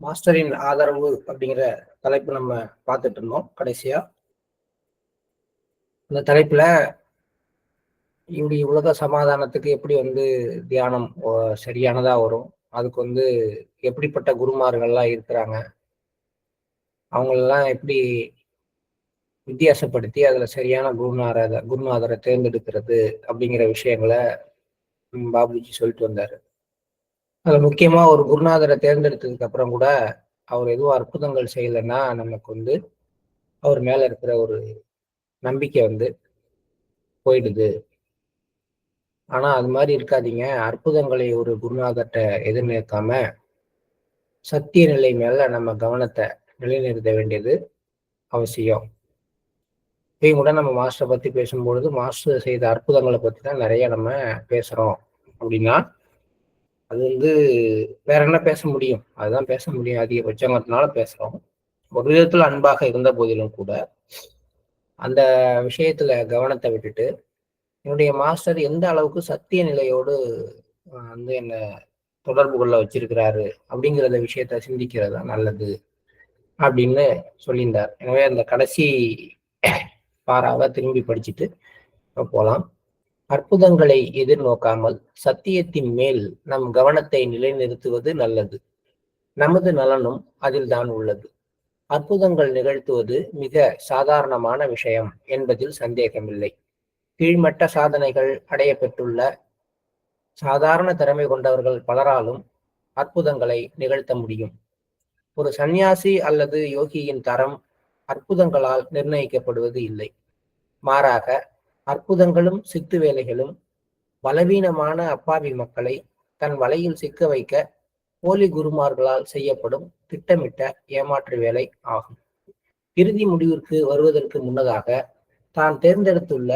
மாஸ்டரின் ஆதரவு அப்படிங்கிற தலைப்பு நம்ம பார்த்துட்டு இருந்தோம் கடைசியா. இந்த தலைப்புல இப்படி உலக சமாதானத்துக்கு எப்படி வந்து தியானம் ஓ- சரியானதா வரும்? அதுக்கு வந்து எப்படிப்பட்ட குருமார்கள்லாம் இருக்கிறாங்க? அவங்களெல்லாம் எப்படி வித்தியாசப்படுத்தி அதுல சரியான குருநாத குருநாதரை தேர்ந்தெடுக்கிறது அப்படிங்கிற விஷயங்களை பாபுஜி சொல்லிட்டு வந்தாரு. அதில் முக்கியமாக ஒரு குருநாதரை தேர்ந்தெடுத்ததுக்கு அப்புறம் கூட அவர் எதுவும் அற்புதங்கள் செய்யலைன்னா நமக்கு வந்து அவர் மேலே இருக்கிற ஒரு நம்பிக்கை வந்து போயிடுது. ஆனால் அது மாதிரி இருக்காதீங்க. அற்புதங்களை ஒரு குருநாதர்கிட்ட எதிர்நிறுத்தாம சத்திய நிலை மேலே நம்ம கவனத்தை நிலைநிறுத்த வேண்டியது அவசியம். இப்பயும் கூட நம்ம மாஸ்டரை பற்றி பேசும்பொழுது மாஸ்டர் செய்த அற்புதங்களை பற்றி தான் நிறைய நம்ம பேசுகிறோம் அப்படின்னா அது வந்து வேற என்ன பேச முடியும்? அதுதான் பேச முடியும். அதிகபட்சங்கிறதுனால பேசுறோம். ஒரு விதத்துல அன்பாக இருந்த போதிலும் கூட அந்த விஷயத்துல கவனத்தை விட்டுட்டு என்னுடைய மாஸ்டர் எந்த அளவுக்கு சத்திய நிலையோடு வந்து என்ன தொடர்பு கொள்ள வச்சிருக்கிறாரு அப்படிங்கிறத விஷயத்த சிந்திக்கிறது தான் நல்லது அப்படின்னு சொல்லியிருந்தார். எனவே அந்த கடைசி பாராவை திரும்பி படிச்சுட்டு போகலாம் அற்புதங்களை எதிர்நோக்காமல் சத்தியத்தின் மேல் நம் கவனத்தை நிலைநிறுத்துவது நல்லது. நமது நலனும் அதில்தான் உள்ளது. அற்புதங்கள் நிகழ்த்துவது மிக சாதாரணமான விஷயம் என்பதில் சந்தேகமில்லை. கீழ்மட்ட சாதனைகள் அடையப்பெற்றுள்ள சாதாரண திறமை கொண்டவர்கள் பலராலும் அற்புதங்களை நிகழ்த்த முடியும். ஒரு சந்நியாசி அல்லது யோகியின் தரம் அற்புதங்களால் நிர்ணயிக்கப்படுவது இல்லை. மாறாக அற்புதங்களும் சித்து வேலைகளும் பலவீனமான அப்பாவி மக்களை தன் வலையில் சிக்க வைக்க போலி குருமார்களால் செய்யப்படும் திட்டமிட்ட ஏமாற்று வேலை ஆகும். இறுதி முடிவிற்கு வருவதற்கு முன்னதாக தான் தேர்ந்தெடுத்துள்ள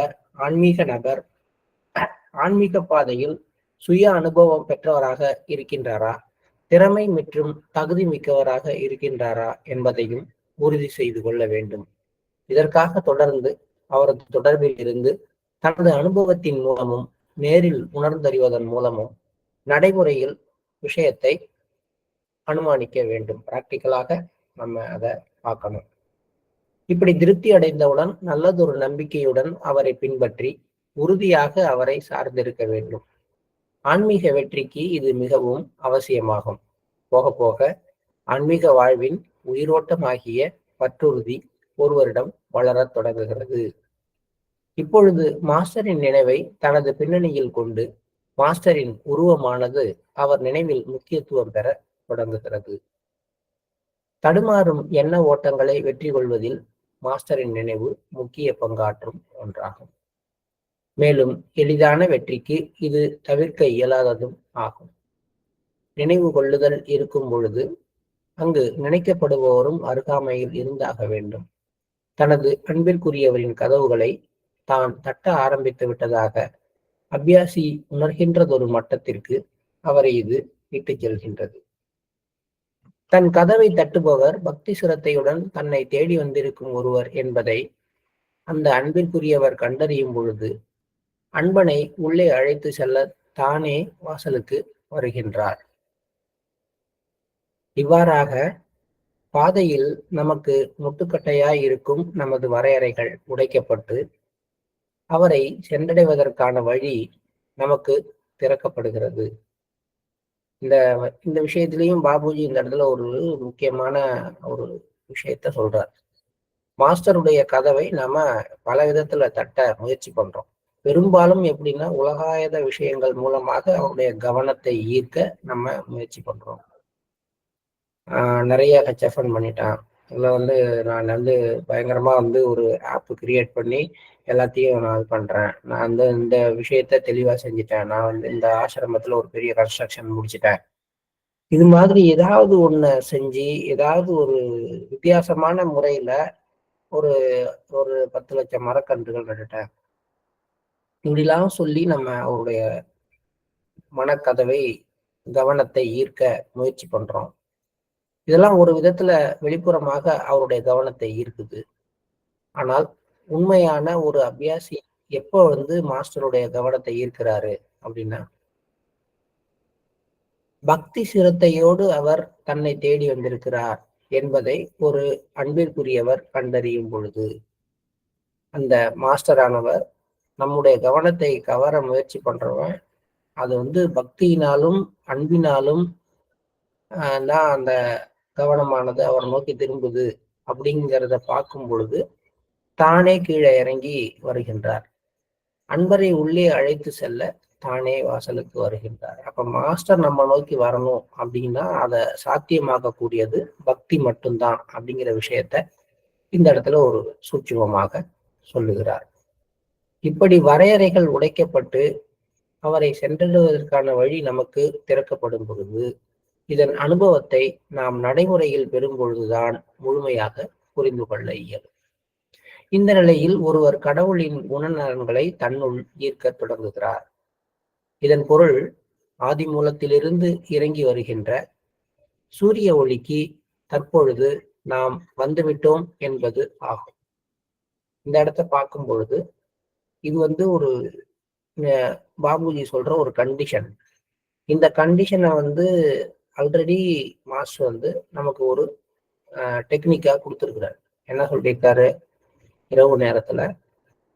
ஆன்மீக நபர் ஆன்மீக பாதையில் சுய அனுபவம் பெற்றவராக இருக்கின்றாரா? திறமை மற்றும் தகுதி மிக்கவராக இருக்கின்றாரா என்பதையும் உறுதி செய்து கொள்ள வேண்டும். இதற்காக தொடர்ந்து அவரது தொடர்பில் இருந்து தனது அனுபவத்தின் மூலமும் நேரில் உணர்ந்தறிவதன் மூலமும் நடைமுறையில் விஷயத்தை அனுமானிக்க வேண்டும். பிராக்டிக்கலாக நம்ம அதை பார்க்கணும். இப்படி திருப்தி அடைந்தவுடன் நல்லதொரு நம்பிக்கையுடன் அவரை பின்பற்றி உறுதியாக அவரை சார்ந்திருக்க வேண்டும். ஆன்மீக வெற்றிக்கு இது மிகவும் அவசியமாகும். போக போக ஆன்மீக வாழ்வின் உயிரோட்டமாகிய பற்றுறுதி ஒருவரிடம் வளரத் தொடங்குகிறது. இப்பொழுது மாஸ்டரின் நினைவை தனது பின்னணியில் கொண்டு மாஸ்டரின் உருவமானது அவர் நினைவில் முக்கியத்துவம் பெற தொடங்குகிறது. தடுமாறும் எண்ண ஓட்டங்களை வெற்றி கொள்வதில் மாஸ்டரின் நினைவு முக்கிய பங்காற்றும் ஒன்றாகும். மேலும் எளிதான வெற்றிக்கு இது தவிர்க்க இயலாததும் ஆகும். நினைவு கொள்ளுதல் இருக்கும் பொழுது அங்கு நினைக்கப்படுபவரும் அருகாமையில் இருந்தாக வேண்டும். தனது அன்பிற்குரியவரின் கதவுகளை தான் தட்ட ஆரம்பித்து விட்டதாக அபியாசி உணர்கின்றதொரு மட்டத்திற்கு அவரை இது இட்டுச் செல்கின்றது. தன் கதவை தட்டுபவர் பக்தி சிரத்தையுடன் தன்னை தேடி வந்திருக்கும் ஒருவர் என்பதை அந்த அன்பிற்குரியவர் கண்டறியும் பொழுது அன்பனை உள்ளே அழைத்து செல்ல தானே வாசலுக்கு வருகின்றார். இவ்வாறாக பாதையில் நமக்கு முட்டுக்கட்டையாய் இருக்கும் நமது வரையறைகள் உடைக்கப்பட்டு அவரை சென்றடைவதற்கான வழி நமக்கு திறக்கப்படுகிறது. இந்த இந்த விஷயத்திலையும் பாபுஜி இந்த இடத்துல ஒரு முக்கியமான ஒரு விஷயத்த சொல்றார். மாஸ்டருடைய கதவை நாம பல விதத்துல தட்ட முயற்சி பண்றோம். பெரும்பாலும் எப்படின்னா உலகாயத விஷயங்கள் மூலமாக அவருடைய கவனத்தை ஈர்க்க நம்ம முயற்சி பண்றோம். ஆஹ் நிறைய ஹெச்எஃப்என் பண்ணிட்டான். இதுல வந்து நான் வந்து பயங்கரமா வந்து ஒரு ஆப் கிரியேட் பண்ணி எல்லாத்தையும் நான் இது பண்றேன். நான் வந்து இந்த விஷயத்த தெளிவா செஞ்சுட்டேன். நான் வந்து இந்த ஆசிரமத்துல ஒரு பெரிய கன்ஸ்ட்ரக்ஷன் முடிச்சிட்டேன். இது மாதிரி ஏதாவது ஒண்ணு செஞ்சு ஏதாவது ஒரு வித்தியாசமான முறையில ஒரு ஒரு பத்து லட்சம் மரக்கன்றுகள் நட்டுட்டேன். இப்படிலாம் சொல்லி நம்ம அவருடைய மனக்கதவை கவனத்தை ஈர்க்க முயற்சி பண்றோம். இதெல்லாம் ஒரு விதத்துல வெளிப்புறமாக அவருடைய கவனத்தை ஈர்க்குது. ஆனால் உண்மையான ஒரு அபியாசி எப்போ வந்து மாஸ்டருடைய கவனத்தை ஈர்க்கிறாரு அப்படின்னா? பக்தி சிரத்தையோடு அவர் தன்னை தேடி வந்திருக்கிறார் என்பதை ஒரு அன்பிற்குரியவர் கண்டறியும் பொழுது அந்த மாஸ்டரானவர் நம்முடைய கவனத்தை கவர முயற்சி பண்றவன். அது வந்து பக்தியினாலும் அன்பினாலும் தான் அந்த கவனமானது அவர் நோக்கி திரும்புது அப்படிங்கிறத பார்க்கும் பொழுது தானே கீழே இறங்கி வருகின்றார். அன்பரை உள்ளே அழைத்து செல்ல தானே வாசலுக்கு வருகின்றார். அப்ப மாஸ்டர் நம்ம நோக்கி வரணும் அப்படின்னா அதை சாத்தியமாக்கக்கூடியது பக்தி மட்டும்தான் அப்படிங்கிற விஷயத்த இந்த இடத்துல ஒரு சூட்சுமமாக சொல்லுகிறார். இப்படி வரையறைகள் உடைக்கப்பட்டு அவரை சென்றடைவதற்கான வழி நமக்கு திறக்கப்படும் பொழுது இதன் அனுபவத்தை நாம் நடைமுறையில் பெறும் பொழுதுதான் முழுமையாக புரிந்து கொள்ள இயலும். இந்த நிலையில் ஒருவர் கடவுளின் குணநலன்களை தன்னுள் ஈர்க்க தொடங்குகிறார். இதன் பொருள் ஆதி மூலத்திலிருந்து இறங்கி வருகின்ற சூரிய ஒளிக்கு தற்பொழுது நாம் வந்துவிட்டோம் என்பது ஆகும். இந்த இடத்த பார்க்கும் பொழுது இது வந்து ஒரு பாபுஜி சொல்ற ஒரு கண்டிஷன் இந்த கண்டிஷனை வந்து ஆல்ரெடி மாஸ்டர் வந்து நமக்கு ஒரு டெக்னிக்காக கொடுத்துருக்குறாரு. என்ன சொல்லியிருக்காரு? இரவு நேரத்துல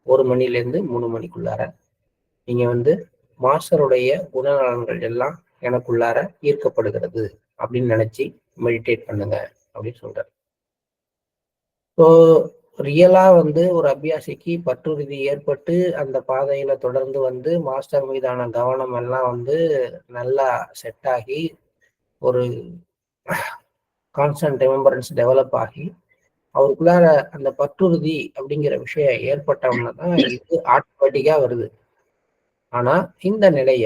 ஒரு மணிலேருந்து மூணு மணிக்குள்ளார நீங்க வந்து மாஸ்டருடைய குணநலன்கள் எல்லாம் எனக்குள்ளார ஈர்க்கப்படுகிறது அப்படின்னு நினைச்சு மெடிடேட் பண்ணுங்க அப்படின்னு சொல்றாரு. ஸோ ரியலா வந்து ஒரு அபியாசிக்கு பற்றுறுதி ஏற்பட்டு அந்த பாதையில தொடர்ந்து வந்து மாஸ்டர் மீதான கவனம் எல்லாம் வந்து நல்லா செட் ஆகி ஒரு கான்ஸ்டன்ட் ரிமெம்பரன்ஸ் டெவலப் ஆகி அவருக்குள்ளார அந்த பற்றுறுதி அப்படிங்கிற விஷயம் ஏற்பட்டவங்க தான் இது ஆட்டோமேட்டிக்கா வருது. ஆனா இந்த நிலைய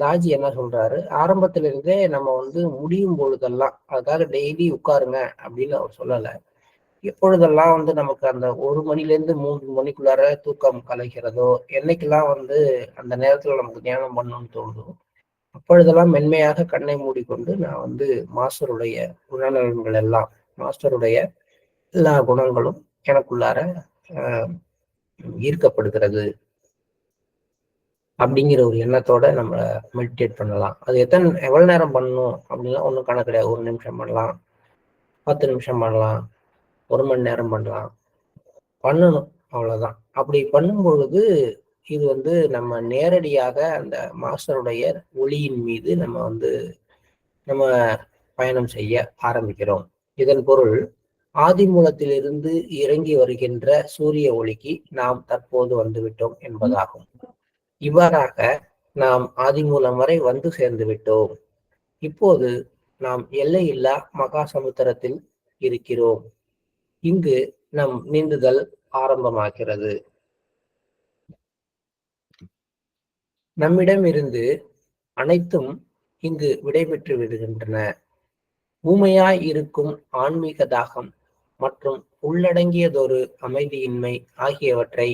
தாஜி என்ன சொல்றாரு? ஆரம்பத்துல இருந்தே நம்ம வந்து முடியும் பொழுதெல்லாம் அதுக்காக டெய்லி உட்காருங்க அப்படின்னு அவர் சொல்லலை. எப்பொழுதெல்லாம் வந்து நமக்கு அந்த ஒரு மணிலேருந்து மூன்று மணிக்குள்ளார தூக்கம் கலைக்கிறதோ என்னைக்கெல்லாம் வந்து அந்த நேரத்துல நமக்கு தியானம் பண்ணணும்னு தோணுதோ அப்பொழுதெல்லாம் மென்மையாக கண்ணை மூடிக்கொண்டு நான் வந்து மாஸ்டருடைய குணநலன்கள் எல்லாம் மாஸ்டருடைய எல்லா குணங்களும் எனக்குள்ளார ஈர்க்கப்படுகிறது. அப்படிங்கிற ஒரு எண்ணத்தோட நம்ம மெடிடேட் பண்ணலாம். அது எத்தனை எவ்வளவு நேரம் பண்ணணும் அப்படின்லாம் ஒன்றும் கணக்கு கிடையாது. ஒரு நிமிஷம் பண்ணலாம். பத்து நிமிஷம் பண்ணலாம். ஒரு மணி நேரம் பண்ணலாம். பண்ணணும். அவ்வளவுதான். அப்படி பண்ணும் பொழுது இது வந்து நம்ம நேரடியாக அந்த மாஸ்டருடைய ஒளியின் மீது நம்ம வந்து நம்ம பயணம் செய்ய ஆரம்பிக்கிறோம். இதன் பொருள் ஆதிமூலத்திலிருந்து இறங்கி வருகின்ற சூரிய ஒளிக்கு நாம் தற்போது வந்துவிட்டோம் என்பதாகும். இவ்வாறாக நாம் ஆதிமூலம் வரை வந்து சேர்ந்து விட்டோம். இப்போது நாம் எல்லையில்லா மகா சமுத்திரத்தில் இருக்கிறோம். இங்கு நம் நீந்துதல் ஆரம்பமாகிறது. நம்மிடம் இருந்து அனைத்தும் இங்கு விடைபெற்று விடுகின்றன. ஊமையாய் இருக்கும் ஆன்மீக தாகம் மற்றும் உள்ளடங்கியதொரு அமைதியின்மை ஆகியவற்றை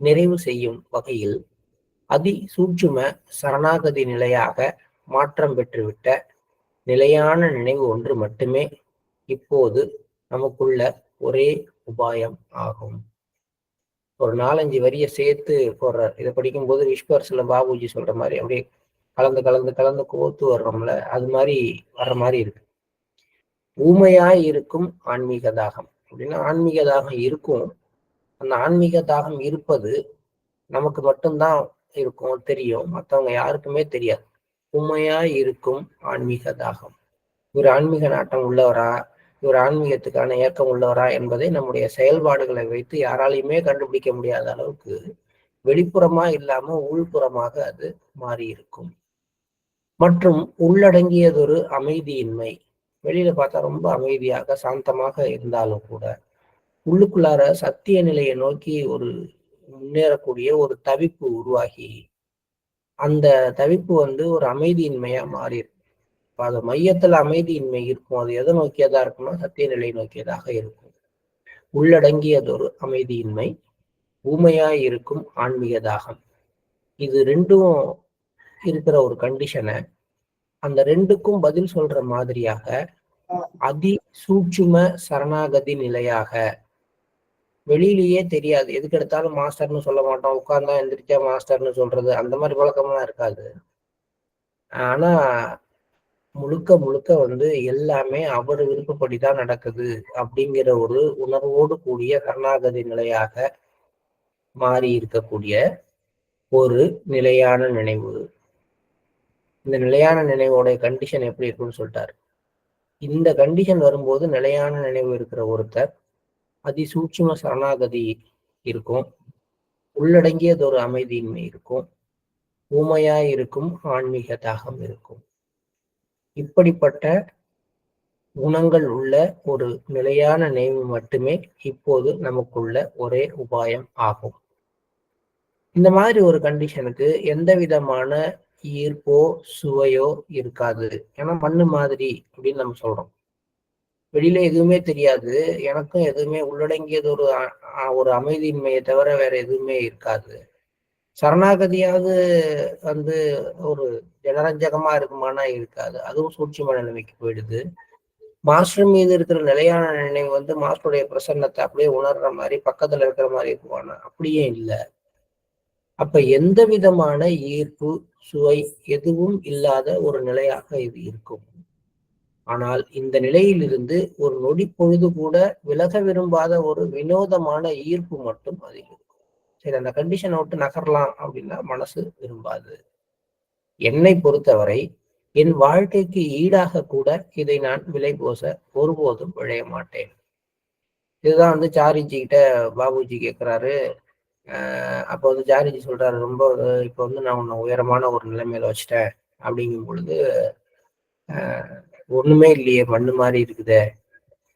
நிறைவு செய்யும் வகையில் அதி சூட்சும சரணாகதி நிலையாக மாற்றம் பெற்றுவிட்ட நிலையான நினைவு ஒன்று மட்டுமே இப்போது நமக்குள்ள ஒரே உபாயம் ஆகும். ஒரு நாலஞ்சு வரிய சேர்த்து போடுறார். இதை படிக்கும்போது விஸ்வர்ஸ்ல பாபுஜி சொல்ற மாதிரி அப்படியே கலந்து கலந்து கலந்து கோத்து வர்றோம்ல அது மாதிரி வர்ற மாதிரி இருக்கு. ஊமையாய் இருக்கும் ஆன்மீக தாகம். அப்படின்னா ஆன்மீக தாகம் இருக்கும். அந்த ஆன்மீக தாகம் இருப்பது நமக்கு மட்டும்தான் இருக்கும் தெரியும். மற்றவங்க யாருக்குமே தெரியாது. உண்மையாய் இருக்கும் ஆன்மீக தாகம். இவர் ஆன்மீக நாட்டம் உள்ளவரா? இவர் ஆன்மீகத்துக்கான ஏக்கம் உள்ளவரா? என்பதை நம்முடைய செயல்பாடுகளை வைத்து யாராலையுமே கண்டுபிடிக்க முடியாத அளவுக்கு வெளிப்புறமா இல்லாம உள்புறமாக அது மாறி இருக்கும் மற்றும் உள்ளடங்கியதொரு அமைதியின்மை. வெளியில பார்த்தா ரொம்ப அமைதியாக சாந்தமாக இருந்தாலும் கூட உள்ளுக்குள்ளார சத்திய நிலையை நோக்கி ஒரு முன்னேறக்கூடிய ஒரு தவிப்பு உருவாகி அந்த தவிப்பு வந்து ஒரு அமைதியின்மையா மாறிடும் அது மையத்துல அமைதியின்மை இருக்கும். அது எதை நோக்கியதா இருக்கும்னா சத்திய நிலை நோக்கியதாக இருக்கும். உள்ளடங்கியதொரு அமைதியின்மை ஊமையாய் இருக்கும் ஆன்மீக தாகம். இது ரெண்டும் இருக்கிற ஒரு கண்டிஷனை அந்த ரெண்டுக்கும் பதில் சொல்ற மாதிரியாக அதி சூட்சும சரணாகதி நிலையாக. வெளியிலேயே தெரியாது. எதுக்கு எடுத்தாலும் மாஸ்டர்னு சொல்ல மாட்டோம். உட்கார்ந்தா எந்திரிச்சா மாஸ்டர்னு சொல்றது அந்த மாதிரி பழக்கம்லாம் இருக்காது. ஆனா முழுக்க முழுக்க வந்து எல்லாமே அவர் விருப்பப்படி தான் நடக்குது அப்படிங்கிற ஒரு உணர்வோடு கூடிய சரணாகதி நிலையாக மாறி இருக்கக்கூடிய ஒரு நிலையான நினைவு. இந்த நிலையான நினைவோடைய கண்டிஷன் எப்படி இருக்குன்னு சொல்லிட்டாரு. இந்த கண்டிஷன் வரும்போது நிலையான நினைவு இருக்கிற ஒருத்தர் அதிசூட்சும சரணாகதி இருக்கும். உள்ளடங்கியது ஒரு அமைதியின்மை இருக்கும். ஊமையா இருக்கும் ஆன்மீக தாகம் இருக்கும். இப்படிப்பட்ட குணங்கள் உள்ள ஒரு நிலையான நினைவு மட்டுமே இப்போது நமக்குள்ள ஒரே உபாயம் ஆகும். இந்த மாதிரி ஒரு கண்டிஷனுக்கு எந்த விதமான ஈர்ப்போ சுவையோ இருக்காது. ஏன்னா மண்ணு மாதிரி அப்படின்னு நம்ம சொல்றோம். வெளியில எதுவுமே தெரியாது. எனக்கும் எதுவுமே உள்ளடங்கியது ஒரு ஒரு அமைதியின்மையை தவிர வேற எதுவுமே இருக்காது. சரணாகதியாவது வந்து ஒரு ஜனரஞ்சகமா இருக்குமானா இருக்காது. அதுவும் சூட்சிமான நிலைமைக்கு போயிடுது. மாஸ்டர் மீது இருக்கிற நிலையான நினைவு வந்து மாஸ்டருடைய பிரசன்னத்தை அப்படியே உணர்ற மாதிரி பக்கத்துல இருக்கிற மாதிரி இருக்குமானா? அப்படியே இல்லை. அப்ப எந்த விதமான ஈர்ப்பு சுவை எதுவும் இல்லாத ஒரு நிலையாக இது இருக்கும். ஆனால் இந்த நிலையிலிருந்து ஒரு நொடி பொழுது கூட விலக விரும்பாத ஒரு வினோதமான ஈர்ப்பு மட்டும் அதில் இருக்கும் சரி அந்த கண்டிஷனை விட்டு நகரலாம் அப்படின்னா மனசு விரும்பாது. என்னை பொறுத்தவரை என் வாழ்க்கைக்கு ஈடாக கூட இதை நான் விலை போச ஒருபோதும் விழைய மாட்டேன். இதுதான் வந்து சாரிஜி கிட்ட பாபுஜி கேட்கிறாரு அப்போ வந்து ஜாரிஜி சொல்றாரு ரொம்ப இப்போ வந்து நான் உன்னை உயரமான ஒரு நிலைமையில வச்சுட்டேன். அப்படிங்கும் பொழுது ஒண்ணுமே இல்லையே மண்ணு மாதிரி இருக்குதே.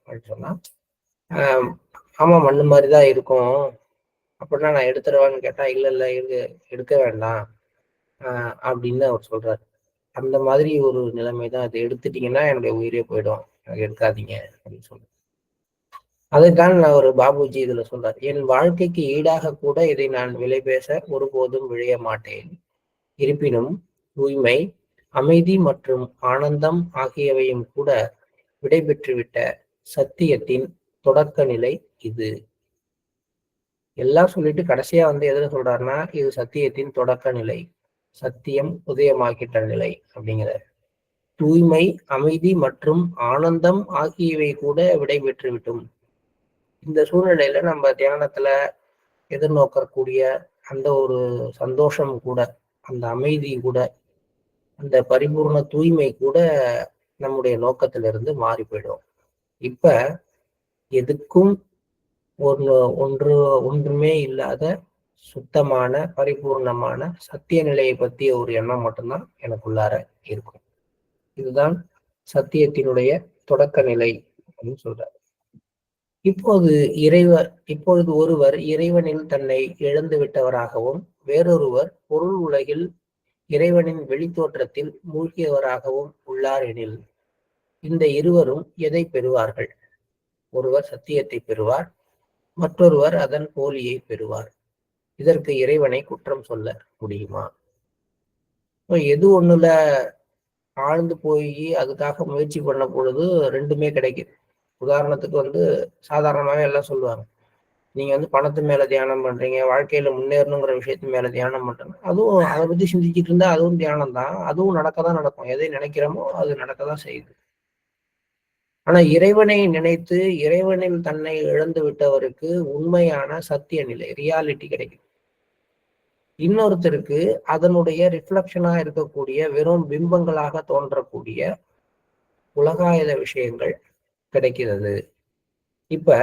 அப்படின்னு சொன்னா ஆமா மண்ணு மாதிரி தான் இருக்கும். அப்படின்னா நான் எடுத்துருவான்னு கேட்டா இல்ல இல்ல இருக்கு எடுக்க வேண்டாம். அப்படின்னு அவர் சொல்றாரு. அந்த மாதிரி ஒரு நிலைமை தான் அதை எடுத்துட்டீங்கன்னா என்னுடைய உயிரே போயிடும். எனக்கு எடுக்காதீங்க அப்படின்னு சொல்றேன் அதுதான் நான் ஒரு பாபுஜி இதுல சொல்றார் என் வாழ்க்கைக்கு ஈடாக கூட இதை நான் விலை பேச ஒருபோதும் விழைய மாட்டேன். இருப்பினும் தூய்மை அமைதி மற்றும் ஆனந்தம் ஆகியவையும் கூட விடைபெற்றுவிட்ட சத்தியத்தின் தொடக்க நிலை இது. எல்லாம் சொல்லிட்டு கடைசியா வந்து எதுல சொல்றாருன்னா இது சத்தியத்தின் தொடக்க நிலை. சத்தியம் உதயமாகிட்ட நிலை அப்படிங்கிற தூய்மை அமைதி மற்றும் ஆனந்தம் ஆகியவை கூட விடைபெற்றுவிட்டும். இந்த சூழ்நிலையில நம்ம தியானத்துல எதிர்நோக்கக்கூடிய அந்த ஒரு சந்தோஷம் கூட அந்த அமைதி கூட அந்த பரிபூர்ண தூய்மை கூட நம்முடைய நோக்கத்திலிருந்து மாறி போயிடும். இப்ப எதுக்கும் ஒரு ஒன்று ஒன்றுமே இல்லாத சுத்தமான பரிபூர்ணமான சத்திய நிலையை பற்றிய ஒரு எண்ணம் மட்டும்தான் எனக்குள்ளார இருக்கும். இதுதான் சத்தியத்தினுடைய தொடக்க நிலை அப்படின்னு சொல்றாரு. இப்போது இறைவர் இப்பொழுது ஒருவர் இறைவனில் தன்னை இழந்து விட்டவராகவும் வேறொருவர் பொருள் உலகில் இறைவனின் வெளித்தோற்றத்தில் மூழ்கியவராகவும் உள்ளார் எனில் இந்த இருவரும் எதை பெறுவார்கள்? ஒருவர் சத்தியத்தை பெறுவார் மற்றொருவர் அதன் போலியை பெறுவார். இதற்கு இறைவனை குற்றம் சொல்ல முடியுமா? எது ஒண்ணுல ஆழ்ந்து போய் அதுக்காக முயற்சி பண்ண பொழுது ரெண்டுமே கிடைக்குது. உதாரணத்துக்கு வந்து சாதாரணமாகவே எல்லாம் சொல்லுவாங்க. நீங்க வந்து பணத்து மேல தியானம் பண்றீங்க வாழ்க்கையில முன்னேறணுங்கிற விஷயத்து மேல தியானம் பண்றீங்க. அதுவும் அதை பத்தி சிந்திச்சுட்டு இருந்தால் அதுவும் தியானம் தான். அதுவும் நடக்க தான் நடக்கும். எதை நினைக்கிறோமோ அது நடக்கதான் செய்யுது. ஆனா இறைவனை நினைத்து இறைவனில் தன்னை இழந்து விட்டவருக்கு உண்மையான சத்திய நிலை ரியாலிட்டி கிடைக்கும். இன்னொருத்தருக்கு அதனுடைய ரிஃப்ளக்ஷனா இருக்கக்கூடிய வெறும் பிம்பங்களாக தோன்றக்கூடிய உலகாயுத விஷயங்கள் கிடைக்கிறது. இப்ப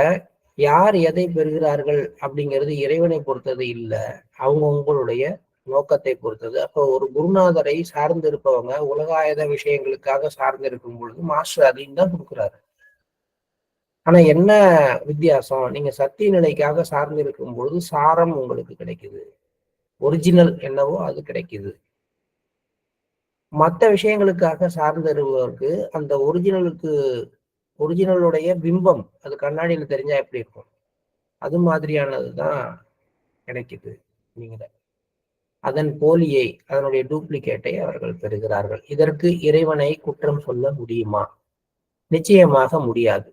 யார் எதை பெறுகிறார்கள் அப்படிங்கிறது இறைவனை பொறுத்தது இல்லை. அவங்க உங்களுடைய நோக்கத்தை பொறுத்தது. அப்போ ஒரு குருநாதரை சார்ந்து இருப்பவங்க உலகாயுத விஷயங்களுக்காக சார்ந்து இருக்கும் பொழுது மாஸ்டர் அதையும் தான் கொடுக்குறாரு. ஆனா என்ன வித்தியாசம்? நீங்க சத்திய நிலைக்காக சார்ந்து இருக்கும் பொழுது சாரம் உங்களுக்கு கிடைக்குது. ஒரிஜினல் என்னவோ அது கிடைக்குது. மற்ற விஷயங்களுக்காக சார்ந்திருப்பவருக்கு அந்த ஒரிஜினலுக்கு ஒரிஜினலுடைய பிம்பம் அது கண்ணாடியில் தெரிஞ்சா எப்படி இருக்கும்? அது மாதிரியானது தான் கிடைக்குது நீங்கள. அதன் போலியை அதனுடைய டூப்ளிகேட்டை அவர்கள் பெறுகிறார்கள். இதற்கு இறைவனை குற்றம் சொல்ல முடியுமா? நிச்சயமாக முடியாது.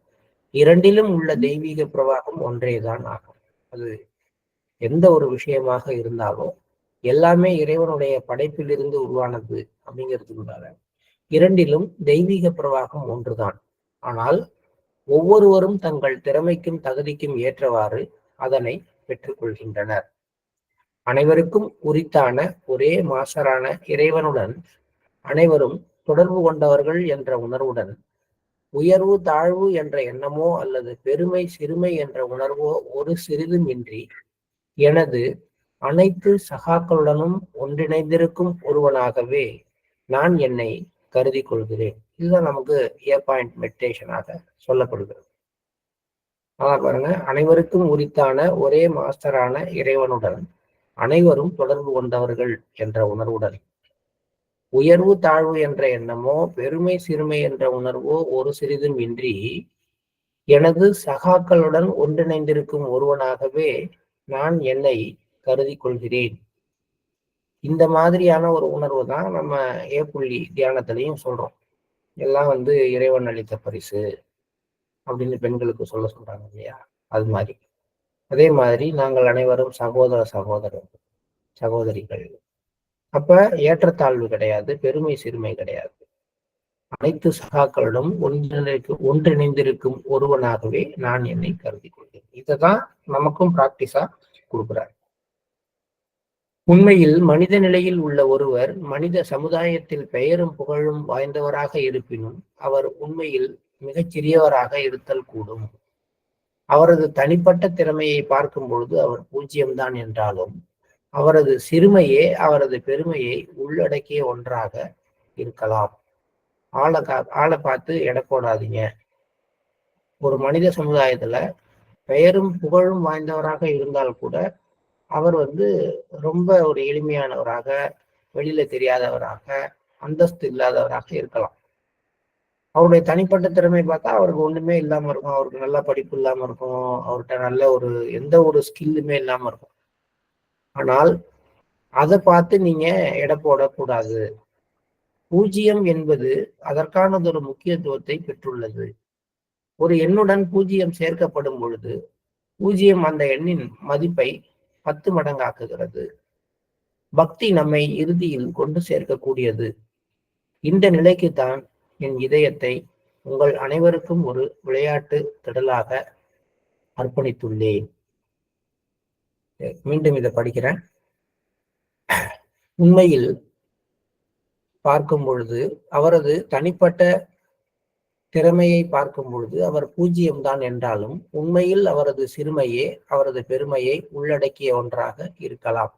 இரண்டிலும் உள்ள தெய்வீக பிரவாகம் ஒன்றேதான் ஆகும். அது எந்த ஒரு விஷயமாக இருந்தாலும் எல்லாமே இறைவனுடைய படைப்பிலிருந்து உருவானது அப்படிங்கிறதுக்குள்ளார இரண்டிலும் தெய்வீக பிரவாகம் ஒன்றுதான். ஆனால் ஒவ்வொருவரும் தங்கள் திறமைக்கும் தகுதிக்கும் ஏற்றவாறு அதனை பெற்றுக்கொள்கின்றனர். அனைவருக்கும் உரித்தான ஒரே மாசரான இறைவனுடன் அனைவரும் தொடர்பு கொண்டவர்கள் என்ற உணர்வுடன் உயர்வு தாழ்வு என்ற எண்ணமோ அல்லது பெருமை சிறுமை என்ற உணர்வோ ஒரு சிறிதும் இன்றி எனது அனைத்து சகாக்களுடனும் ஒன்றிணைந்திருக்கும் ஒருவனாகவே நான் என்னை கருதி கொள்கிறேன் இதுதான் நமக்கு ஏ பாயிண்ட் மெடிடேஷனாக சொல்லப்படுகிறது. ஆனா பாருங்க அனைவருக்கும் உரித்தான ஒரே மாஸ்டரான இறைவனுடன் அனைவரும் தொடர்பு கொண்டவர்கள் என்ற உணர்வுடன். உயர்வு தாழ்வு என்ற எண்ணமோ பெருமை சிறுமை என்ற உணர்வோ ஒரு சிறிதும் இன்றி எனது சகாக்களுடன் ஒன்றிணைந்திருக்கும் ஒருவனாகவே நான் என்னை கருதி கொள்கிறேன். இந்த மாதிரியான ஒரு உணர்வு தான் நம்ம ஏ புள்ளி தியானத்திலையும் சொல்றோம். எல்லாம் வந்து இறைவன் அளித்த பரிசு அப்படின்னு பெண்களுக்கு சொல்ல சொல்றாங்க இல்லையா? அது மாதிரி. அதே மாதிரி நாங்கள் அனைவரும் சகோதர சகோதரர் சகோதரிகள். அப்ப ஏற்றத்தாழ்வு கிடையாது பெருமை சிறுமை கிடையாது. அனைத்து சகாக்களிடம் ஒன்றிணைக்கு ஒன்றிணைந்திருக்கும் ஒருவனாகவே நான் என்னை கருதி கொள்கிறேன். இதைதான் நமக்கும் பிராக்டிஸா கொடுக்குறார் உண்மையில் மனித நிலையில் உள்ள ஒருவர் மனித சமுதாயத்தில் பெயரும் புகழும் வாய்ந்தவராக இருப்பினும் அவர் உண்மையில் மிகச் சிறியவராக இருத்தல் கூடும். அவரது தனிப்பட்ட திறமையை பார்க்கும் பொழுது அவர் பூஜ்ஜியம்தான் என்றாலும் அவரது சிறுமையே அவரது பெருமையை உள்ளடக்கிய ஒன்றாக இருக்கலாம். ஆளை கா ஆளை பார்த்து எடப்போடாதீங்க ஒரு மனித சமுதாயத்துல பெயரும் புகழும் வாய்ந்தவராக இருந்தால் கூட அவர் வந்து ரொம்ப ஒரு எளிமையானவராக வெளியில தெரியாதவராக அந்தஸ்து இல்லாதவராக இருக்கலாம். அவருடைய தனிப்பட்ட திறமை பார்த்தா அவருக்கு ஒண்ணுமே இல்லாம இருக்கும். அவருக்கு நல்ல படிப்பு இல்லாம இருக்கும். அவர்கிட்ட நல்ல ஒரு எந்த ஒரு ஸ்கில்லுமே இல்லாம இருக்கும். ஆனால் அதை பார்த்து நீங்க எடை போடக்கூடாது. பூஜ்ஜியம் என்பது அதற்கானதொரு முக்கியத்துவத்தை பெற்றுள்ளது. ஒரு எண்ணுடன் பூஜ்ஜியம் சேர்க்கப்படும் பொழுது பூஜ்ஜியம் அந்த எண்ணின் மதிப்பை பத்து மடங்காக்குகிறது. பக்தி நம்மை இறுதியில் கொண்டு சேர்க்கக்கூடியது. இந்த நிலைக்குத்தான் என் இதயத்தை உங்கள் அனைவருக்கும் ஒரு விளையாட்டு திடலாக அர்ப்பணித்துள்ளேன். மீண்டும் இதை படிக்கிறேன். உண்மையில் பார்க்கும் பொழுது அவரது தனிப்பட்ட திறமையை பார்க்கும் பொழுது அவர் பூஜ்ஜியம்தான் என்றாலும் உண்மையில் அவரது சிறுமையே அவரது பெருமையை உள்ளடக்கிய ஒன்றாக இருக்கலாம்.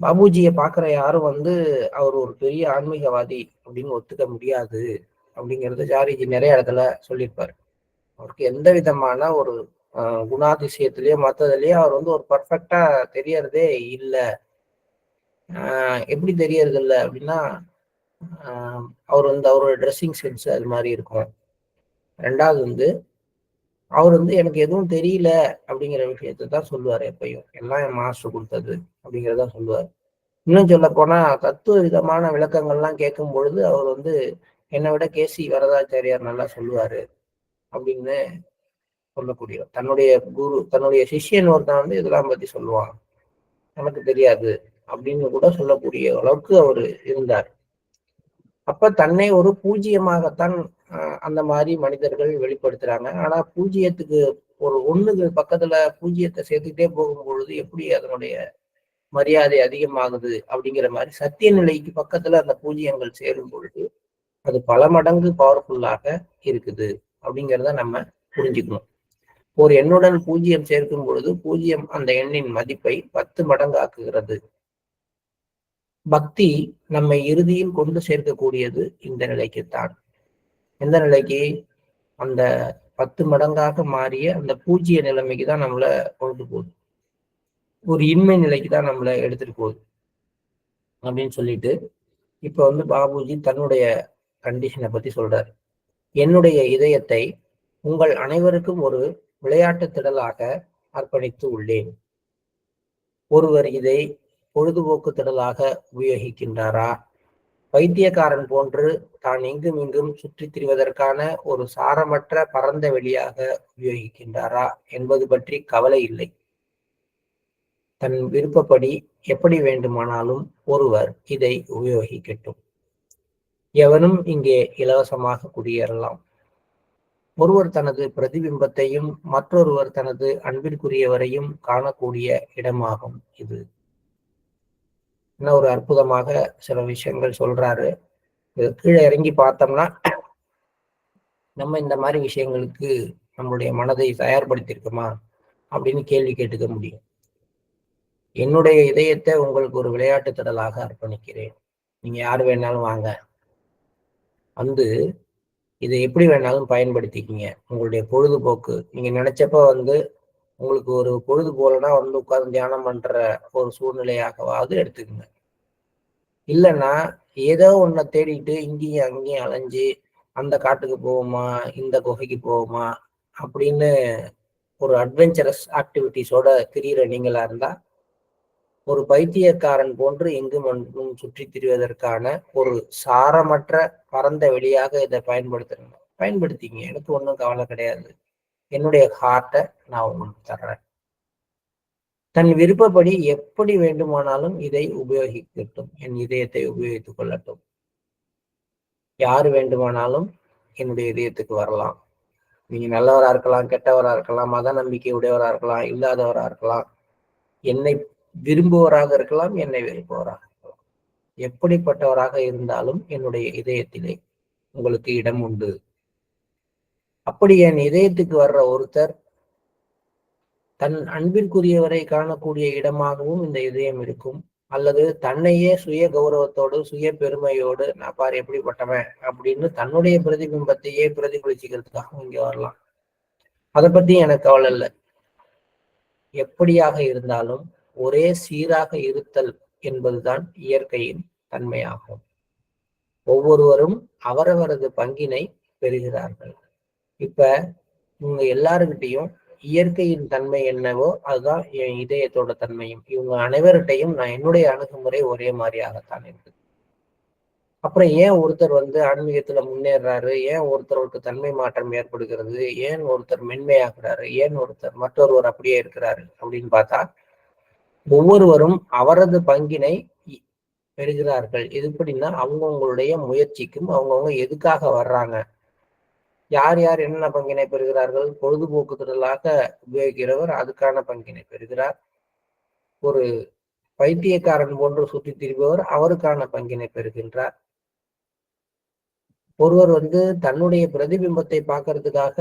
பாபுஜியை பார்க்குற யாரும் வந்து அவர் ஒரு பெரிய ஆன்மீகவாதி அப்படின்னு ஒத்துக்க முடியாது அப்படிங்கிறது ஜாரிஜி நிறைய இடத்துல சொல்லியிருப்பாரு. அவருக்கு எந்த விதமான ஒரு குணாதிசயத்திலயோ மற்றதுலயோ அவர் வந்து ஒரு பர்ஃபெக்டா தெரியறதே இல்லை. எப்படி தெரியறது இல்லை அப்படின்னா அவர் வந்து அவரோட ட்ரெஸ்ஸிங் சென்ஸ் அது மாதிரி இருக்கும். ரெண்டாவது வந்து அவர் வந்து எனக்கு எதுவும் தெரியல அப்படிங்கிற விஷயத்த தான் சொல்லுவார் எப்பயும். எல்லாம் என் மாஸ்டர் கொடுத்தது அப்படிங்கிறத சொல்லுவார். இன்னும் சொல்ல போனா தத்துவ விதமான விளக்கங்கள்லாம் கேட்கும் பொழுது அவர் வந்து என்னை விட கேசி வரதாச்சாரியார் நல்லா சொல்லுவாரு அப்படின்னு சொல்லக்கூடிய தன்னுடைய குரு தன்னுடைய சிஷியன் ஒருத்தன் வந்து இதெல்லாம் பத்தி சொல்லுவான். எனக்கு தெரியாது அப்படின்னு கூட சொல்லக்கூடிய அளவுக்கு அவர் இருந்தார். அப்ப தன்னை ஒரு பூஜ்ஜியமாகத்தான் அந்த மாதிரி மனிதர்கள் வெளிப்படுத்துறாங்க. ஆனா பூஜ்ஜியத்துக்கு ஒரு ஒண்ணுக்கு பக்கத்துல பூஜ்ஜியத்தை சேர்த்துக்கிட்டே போகும் பொழுது எப்படி அதனுடைய மரியாதை அதிகமாகுது அப்படிங்கிற மாதிரி சத்திய நிலைக்கு பக்கத்துல அந்த பூஜ்ஜியங்கள் சேரும் பொழுது அது பல மடங்கு பவர்ஃபுல்லாக இருக்குது அப்படிங்கிறத நம்ம புரிஞ்சுக்கணும். ஒரு எண்ணுடன் பூஜ்ஜியம் சேர்க்கும் பொழுது பூஜ்ஜியம் அந்த எண்ணின் மதிப்பை பத்து மடங்கு ஆக்குகிறது. பக்தி நம்மை இறுதியில் கொண்டு சேர்க்கக்கூடியது இந்த நிலைக்குத்தான். எந்த நிலைக்கு? அந்த பத்து மடங்காக மாறிய அந்த பூஜ்ஜிய நிலைமைக்கு தான் நம்மளை கொண்டு போகுது. ஒரு இன்மை நிலைக்கு தான் நம்மளை எடுத்துட்டு போகுது. அப்படின்னு சொல்லிட்டு இப்ப வந்து பாபுஜி தன்னுடைய கண்டிஷனை பத்தி சொல்றாரு. என்னுடைய இதயத்தை உங்கள் அனைவருக்கும் ஒரு விளையாட்டு திடலாக அர்ப்பணித்து உள்ளேன். ஒருவர் இதை பொழுதுபோக்கு திடலாக உபயோகிக்கின்றாரா? வைத்தியக்காரன் போன்று தான் எங்கும் இங்கும் சுற்றித் திரிவதற்கான ஒரு சாரமற்ற பரந்த வெளியாக உபயோகிக்கின்றாரா என்பது பற்றி கவலை இல்லை. தன் விருப்பப்படி எப்படி வேண்டுமானாலும் ஒருவர் இதை உபயோகிக்கட்டும். எவனும் இங்கே இலவசமாக குடியேறலாம். ஒருவர் தனது பிரதிபிம்பத்தையும் மற்றொருவர் தனது அன்பிற்குரியவரையும் காணக்கூடிய இடமாகும் இது. என்ன ஒரு அற்புதமாக சில விஷயங்கள் சொல்றாரு. கீழே இறங்கி பார்த்தோம்னா நம்ம இந்த மாதிரி விஷயங்களுக்கு நம்மளுடைய மனதை தயார்படுத்தியிருக்கோமா அப்படின்னு கேள்வி கேட்டுக்க முடியும். என்னுடைய இதயத்தை உங்களுக்கு ஒரு விளையாட்டு திடலாக அர்ப்பணிக்கிறேன். நீங்க யார் வேணாலும் வாங்க. வந்து இதை எப்படி வேணாலும் பயன்படுத்திக்கிங்க. உங்களுடைய பொழுதுபோக்கு. நீங்க நினைச்சப்ப வந்து உங்களுக்கு ஒரு பொழுது போலனா வந்து உட்கார்ந்து தியானம் பண்ற ஒரு சூழ்நிலையாகவாவது எடுத்துக்கோங்க. இல்லைன்னா ஏதோ ஒன்றை தேடிட்டு இங்கேயும் அங்கேயும் அலைஞ்சு அந்த காட்டுக்கு போவோமா இந்த குகைக்கு போவோமா அப்படின்னு ஒரு அட்வென்ச்சரஸ் ஆக்டிவிட்டிஸோட திரியிற நீங்களா இருந்தா ஒரு பைத்தியக்காரன் போன்று எங்கும் ஒன்றும் சுற்றி திரிவதற்கான ஒரு சாரமற்ற பரந்த வெளியாக இதை பயன்படுத்துறேன் பயன்படுத்திங்க. எனக்கு ஒன்றும் கவலை கிடையாது. என்னுடைய ஹார்ட்டை நான் உங்களுக்கு தர்றேன். தன் விருப்பப்படி எப்படி வேண்டுமானாலும் இதை உபயோகிக்கட்டும். என் இதயத்தை உபயோகித்துக் கொள்ளட்டும். யார் வேண்டுமானாலும் என்னுடைய இதயத்துக்கு வரலாம். நீங்க நல்லவரா இருக்கலாம் கெட்டவரா இருக்கலாம் மத நம்பிக்கை உடையவரா இருக்கலாம் இல்லாதவரா இருக்கலாம் என்னை விரும்புவராக இருக்கலாம் என்னை வெறுப்பவராக இருக்கலாம். எப்படிப்பட்டவராக இருந்தாலும் என்னுடைய இதயத்திலே உங்களுக்கு இடம் உண்டு. அப்படி என் இதயத்துக்கு வர்ற ஒருத்தர் தன் அன்பிற்குரியவரை காணக்கூடிய இடமாகவும் இந்த இதயம் இருக்கும். அல்லது தன்னையே சுய கௌரவத்தோடு சுய பெருமையோடு நான் பாரு எப்படிப்பட்டவன் அப்படின்னு தன்னுடைய பிரதிபிம்பத்தையே பிரதிபலிச்சுக்கிறதுக்காகவும் இங்க வரலாம். அதை பத்தி எனக்கு கவலை இல்லை. எப்படியாக இருந்தாலும் ஒரே சீராக இருத்தல் என்பதுதான் இயற்கையின் தன்மையாகும். ஒவ்வொருவரும் அவரவரது பங்கினை பெறுகிறார்கள். இப்ப இவங்க எல்லாருக்கிட்டையும் இயற்கையின் தன்மை என்னவோ அதுதான் என் இதயத்தோட தன்மையும். இவங்க அனைவர்கிட்டையும் நான் என்னுடைய அணுகுமுறை ஒரே மாதிரியாகத்தான் இருக்குது. அப்புறம் ஏன் ஒருத்தர் வந்து ஆன்மீகத்துல முன்னேறாரு? ஏன் ஒருத்தருக்கு தன்மை மாற்றம் ஏற்படுகிறது? ஏன் ஒருத்தர் மென்மையாகிறாரு? ஏன் ஒருத்தர் மற்றொருவர் அப்படியே இருக்கிறாரு அப்படின்னு பார்த்தா ஒவ்வொருவரும் அவரது பங்கினை பெறுகிறார்கள். இது எப்படின்னா அவங்கவுங்களுடைய முயற்சிக்கும் அவங்கவுங்க எதுக்காக வர்றாங்க? யார் யார் என்னென்ன பங்கினை பெறுகிறார்கள்? பொழுதுபோக்கு திடலாக உபயோகிக்கிறவர் அதுக்கான பங்கினை பெறுகிறார். ஒரு பைத்தியக்காரன் போன்று சுற்றி திரிபவர் அவருக்கான பங்கினை பெறுகின்றார். ஒருவர் வந்து தன்னுடைய பிரதிபிம்பத்தை பார்க்கறதுக்காக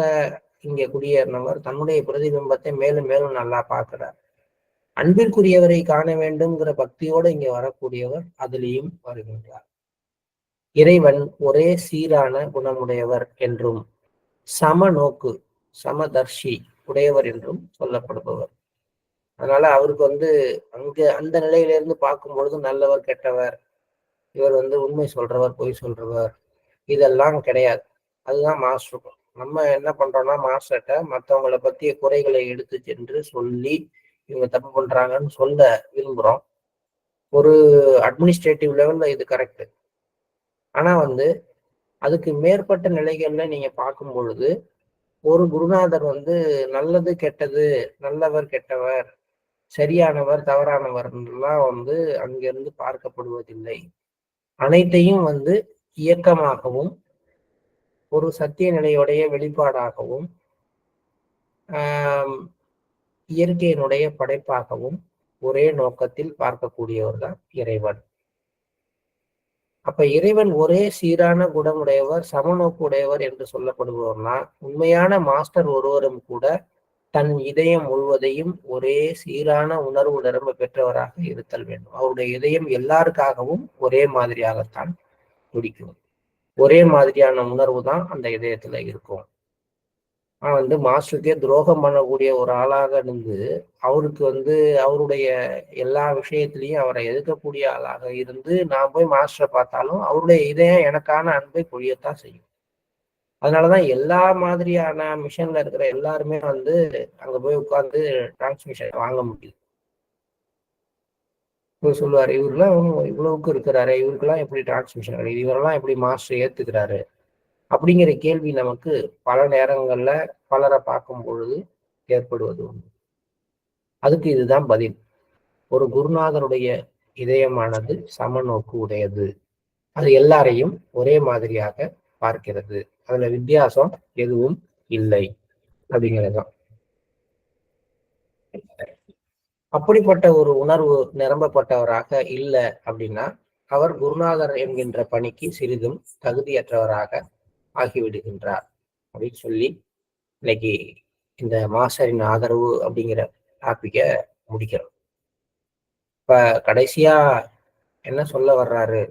இங்க குடியேறினவர் தன்னுடைய பிரதிபிம்பத்தை மேலும் மேலும் நல்லா பார்க்கிறார். அன்பிற்குரியவரை காண வேண்டும்ங்கிற பக்தியோடு இங்க வரக்கூடியவர் அதிலேயும் வருகின்றார். இறைவன் ஒரே சீரான குணமுடையவர் என்றும் சம நோக்கு சமதர்ஷி உடையவர் என்றும் சொல்லப்படுபவர். அதனால அவருக்கு வந்து அங்க அந்த நிலையிலிருந்து பார்க்கும் பொழுது நல்லவர் கெட்டவர் இவர் வந்து உண்மை சொல்றவர் பொய் சொல்றவர் இதெல்லாம் கிடையாது. அதுதான் மாஸ்டர். நம்ம என்ன பண்றோம்னா மாஸ்டர்கிட்ட மற்றவங்களை பத்திய குறைகளை எடுத்து சென்று சொல்லி இவங்க தப்பு பண்றாங்கன்னு சொல்ல விரும்புறோம். ஒரு அட்மினிஸ்ட்ரேட்டிவ் லெவல்ல இது கரெக்டு ஆனா வந்து அதுக்கு மேற்பட்ட நிலைகள்ல நீங்க பார்க்கும் பொழுது ஒரு குருநாதர் வந்து நல்லது கெட்டது நல்லவர் கெட்டவர் சரியானவர் தவறானவர்லாம் வந்து அங்கிருந்து பார்க்கப்படுவதில்லை. அனைத்தையும் வந்து இயக்கமாகவும் ஒரு சத்திய நிலையுடைய வெளிப்பாடாகவும் இயற்கையினுடைய படைப்பாகவும் ஒரே நோக்கத்தில் பார்க்கக்கூடியவர் தான் இறைவன். அப்ப இறைவன் ஒரே சீரான குணமுடையவர் சமநோக்கு உடையவர் என்று சொல்லப்படுபவர்னா உண்மையான மாஸ்டர் ஒருவரும் கூட தன் இதயம் முழுவதையும் ஒரே சீரான உணர்வு நிரம்ப பெற்றவராக இருத்தல் வேண்டும். அவருடைய இதயம் எல்லாருக்காகவும் ஒரே மாதிரியாகத்தான் துடிக்கும். ஒரே மாதிரியான உணர்வு தான் அந்த இதயத்துல இருக்கும். ஆனால் வந்து மாஸ்டருக்கே துரோகம் பண்ணக்கூடிய ஒரு ஆளாக இருந்து அவருக்கு வந்து அவருடைய எல்லா விஷயத்திலையும் அவரை எதிர்க்கக்கூடிய ஆளாக இருந்து நான் போய் மாஸ்டரை பார்த்தாலும் அவருடைய இதயம் எனக்கான அன்பை பொழியத்தான் செய்யும். அதனாலதான் எல்லா மாதிரியான மிஷன்ல இருக்கிற எல்லாருமே வந்து அங்க போய் உட்கார்ந்து டிரான்ஸ்மிஷன் வாங்க முடியுது இவர் சொல்லுவாரு இவருலாம் இவ்வளவுக்கு இருக்கிறாரு இவருக்கெல்லாம் எப்படி டிரான்ஸ்மிஷன் கிடையாது இவரெல்லாம் எப்படி மாஸ்டர் ஏத்துக்கிறாரு? அப்படிங்கிற கேள்வி நமக்கு பல நேரங்கள்ல பலரை பார்க்கும் பொழுது ஏற்படுவது உண்டு. அதுக்கு இதுதான் பதில். ஒரு குருநாதருடைய இதயமானது சமநோக்கு உடையது. அது எல்லாரையும் ஒரே மாதிரியாக பார்க்கிறது. அதுல வித்தியாசம் எதுவும் இல்லை. அப்படிங்கிறதுதான். அப்படிப்பட்ட ஒரு உணர்வு நிரம்பப்பட்டவராக இல்லை அப்படின்னா அவர் குருநாதர் என்கின்ற பணிக்கு சிறிதும் தகுதியற்றவராக ஆகிவிடுகின்றார். அப்படின்னு சொல்லி இன்னைக்கு இந்த மாஸ்டரின் ஆதரவு அப்படிங்கிற டாபிக்க முடிக்கிறோம். இப்ப கடைசியா என்ன சொல்ல வர்றாரு?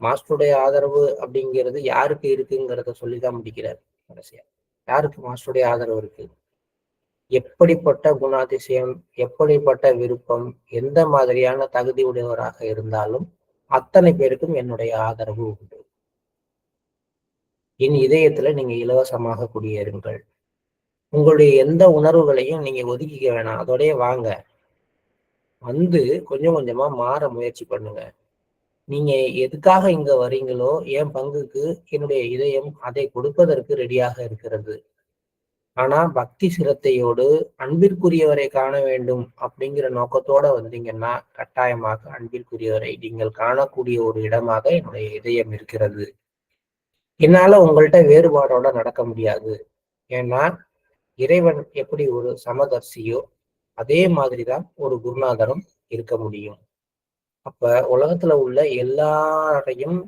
மாஸ்டருடைய ஆதரவு அப்படிங்கிறது யாருக்கு இருக்குங்கிறத சொல்லிதான் முடிக்கிறார் கடைசியா. யாருக்கு மாஸ்டருடைய ஆதரவு இருக்கு? எப்படிப்பட்ட குணாதிசயம் எப்படிப்பட்ட விருப்பம் எந்த மாதிரியான தகுதி உடையவராக இருந்தாலும் அத்தனை பேருக்கும் என்னுடைய ஆதரவு உண்டு. என் இதயத்துல நீங்க இலவசமாக குடியேறுங்கள். உங்களுடைய எந்த உணர்வுகளையும் நீங்க ஒதுக்கிக்க வேணாம். அதோடய வாங்க. வந்து கொஞ்சம் கொஞ்சமா மாற முயற்சி பண்ணுங்க. நீங்க எதுக்காக இங்க வரீங்களோ என் பங்குக்கு என்னுடைய இதயம் அதை கொடுப்பதற்கு ரெடியாக இருக்கிறது. ஆனா பக்தி சிரத்தையோடு அன்பிற்குரியவரை காண வேண்டும் அப்படிங்கிற நோக்கத்தோட வந்தீங்கன்னா கட்டாயமாக அன்பிற்குரியவரை நீங்கள் காணக்கூடிய ஒரு இடமாக என்னுடைய இதயம் இருக்கிறது. என்னால உங்கள்கிட்ட வேறுபாடோட நடக்க முடியாது. ஏன்னா இறைவன் எப்படி ஒரு சமதர்சியோ அதே மாதிரிதான் ஒரு குருநாதரும் இருக்க முடியும். அப்ப உலகத்துல உள்ள எல்லாரையும்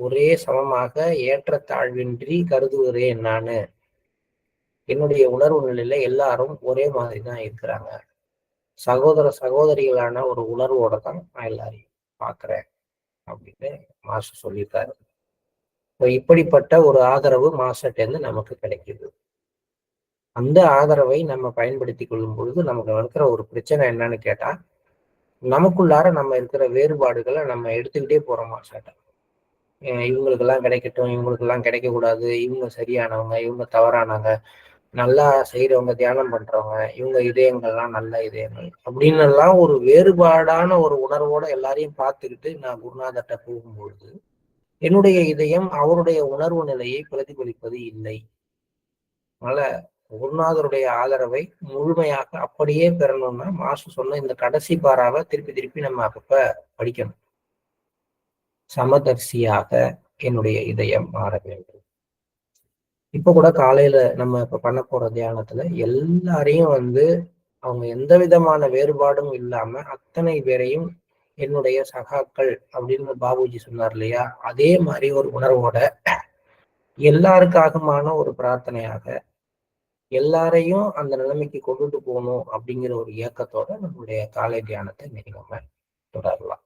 ஒரே சமமாக ஏற்றத்தாழ்வின்றி கருதுகிறேன் நானு என்னுடைய உணர்வு நிலையில எல்லாரும் ஒரே மாதிரி தான் இருக்கிறாங்க. சகோதர சகோதரிகளான ஒரு உணர்வோட தான் நான் எல்லாரையும் பாக்குறேன் அப்படின்னு மாஸ்டர் சொல்லியிருக்காரு. இப்படிப்பட்ட ஒரு ஆதரவு மாஸ்டர்டேருந்து நமக்கு கிடைக்குது. அந்த ஆதரவை நம்ம பயன்படுத்தி கொள்ளும் பொழுது நமக்கு இருக்கிற ஒரு பிரச்சனை என்னன்னு கேட்டா நமக்குள்ளார நம்ம இருக்கிற வேறுபாடுகளை நம்ம எடுத்துக்கிட்டே போறோம் மாஸ்டர்ட்ட இவங்களுக்கெல்லாம் கிடைக்கட்டும் இவங்களுக்கெல்லாம் கிடைக்கக்கூடாது இவங்க சரியானவங்க இவங்க தவறானவங்க நல்லா செய்யறவங்க தியானம் பண்றவங்க இவங்க இதயங்கள்லாம் நல்ல இதயங்கள் அப்படின்னு எல்லாம் ஒரு வேறுபாடான ஒரு உணர்வோட எல்லாரையும் பார்த்துக்கிட்டு நான் குருநாதர்கிட்ட போகும்பொழுது என்னுடைய இதயம் அவருடைய உணர்வு நிலையை பிரதிபலிப்பது இல்லை. அதனால குருநாதருடைய ஆதரவை முழுமையாக அப்படியே பெறணும்னா மாசு சொன்ன இந்த கடைசி பாராவை திருப்பி திருப்பி நம்ம அப்பப்ப படிக்கணும். சமதர்சியாக என்னுடைய இதயம் மாற வேண்டும். இப்ப கூட காலையில நம்ம இப்ப பண்ண போற தியானத்துல எல்லாரையும் வந்து அவங்க எந்த விதமான வேறுபாடும் இல்லாம அத்தனை பேரையும் என்னுடைய சகாக்கள் அப்படின்னு பாபுஜி சொன்னார் இல்லையா? அதே மாதிரி ஒரு உணர்வோட எல்லாருக்காகமான ஒரு பிரார்த்தனையாக எல்லாரையும் அந்த நிலைமைக்கு கொண்டுட்டு போகணும் அப்படிங்கிற ஒரு இயக்கத்தோட நம்மளுடைய காலை தியானத்தை நீங்க தொடரலாம்.